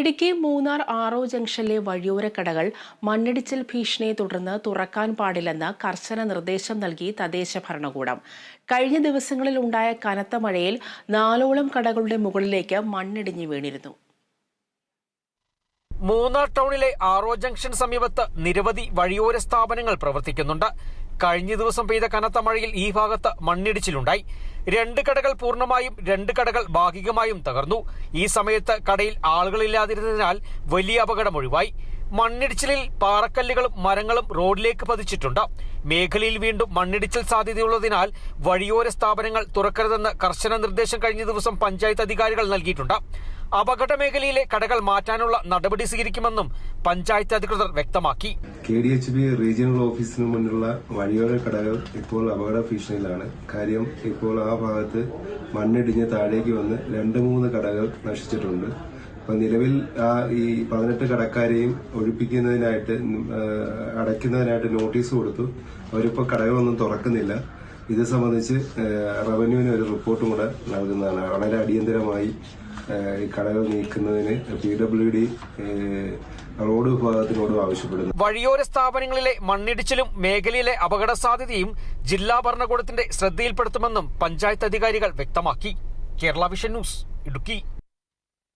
ഇടുക്കി മൂന്നാർ ആറോ ജംഗ്ഷനിലെ വഴിയോര കടകൾ മണ്ണിടിച്ചിൽ ഭീഷണിയെ തുടർന്ന് തുറക്കാൻ പാടില്ലെന്ന് കർശന നിർദ്ദേശം നൽകി തദ്ദേശ ഭരണകൂടം. കഴിഞ്ഞ ദിവസങ്ങളിൽ ഉണ്ടായ കനത്ത മഴയിൽ നാലോളം കടകളുടെ മുകളിലേക്ക് മണ്ണിടിഞ്ഞു വീണിരുന്നു. മൂന്നാർ ടൗണിലെ ആറോ ജംഗ്ഷൻ സമീപത്ത് നിരവധി വഴിയോര സ്ഥാപനങ്ങൾ പ്രവർത്തിക്കുന്നുണ്ട്. കഴിഞ്ഞ ദിവസം പെയ്ത കനത്ത മഴയിൽ ഈ ഭാഗത്ത് മണ്ണിടിച്ചിലുണ്ടായി. രണ്ട് കടകൾ പൂർണമായും രണ്ട് കടകൾ ഭാഗികമായും തകർന്നു. ഈ സമയത്ത് കടയിൽ ആളുകളില്ലാതിരുന്നതിനാൽ വലിയ അപകടം ഒഴിവായി. മണ്ണിടിച്ചിലിൽ പാറക്കല്ലുകളും മരങ്ങളും റോഡിലേക്ക് പതിച്ചിട്ടുണ്ട്. മേഖലയിൽ വീണ്ടും മണ്ണിടിച്ചിൽ സാധ്യതയുള്ളതിനാൽ വഴിയോര സ്ഥാപനങ്ങൾ തുറക്കരുതെന്ന് കർശന നിർദ്ദേശം കഴിഞ്ഞ ദിവസം പഞ്ചായത്ത് അധികാരികൾ നൽകിയിട്ടുണ്ട്. അപകട മേഖലയിലെ കടകൾ മാറ്റാനുള്ള നടപടി സ്വീകരിക്കുമെന്നും പഞ്ചായത്ത് അധികൃതർ വ്യക്തമാക്കി. K D H B regional ഓഫീസിന് മുന്നിലുള്ള വഴിയോര കടകൾ ഇപ്പോൾ അപകട ഭീഷണിയിലാണ്. കാര്യം ഇപ്പോൾ ആ ഭാഗത്ത് മണ്ണിടിഞ്ഞ് താഴേക്ക് വന്ന് രണ്ട് മൂന്ന് കടകൾ നശിച്ചിട്ടുണ്ട്. അപ്പൊ നിലവിൽ ആ ഈ പതിനെട്ട് കടക്കാരെയും ഒഴിപ്പിക്കുന്നതിനായിട്ട് അടയ്ക്കുന്നതിനായിട്ട് നോട്ടീസ് കൊടുത്തു. അവരിപ്പോ കടകളൊന്നും തുറക്കുന്നില്ല. ഇത് സംബന്ധിച്ച് റവന്യൂവിന് ഒരു റിപ്പോർട്ടും കൂടെ നൽകുന്നതാണ്. വളരെ അടിയന്തരമായി ഈ കടകൾ നീക്കുന്നതിന് പി ഡബ്ല്യു ഡി റോഡ് വിഭാഗത്തിനോടും ആവശ്യപ്പെടുന്നു. വഴിയോര സ്ഥാപനങ്ങളിലെ മണ്ണിടിച്ചിലും മേഖലയിലെ അപകട സാധ്യതയും ജില്ലാ ഭരണകൂടത്തിന്റെ ശ്രദ്ധയിൽപ്പെടുത്തുമെന്നും പഞ്ചായത്ത് അധികാരികൾ വ്യക്തമാക്കി. Kerala vision news Idukki.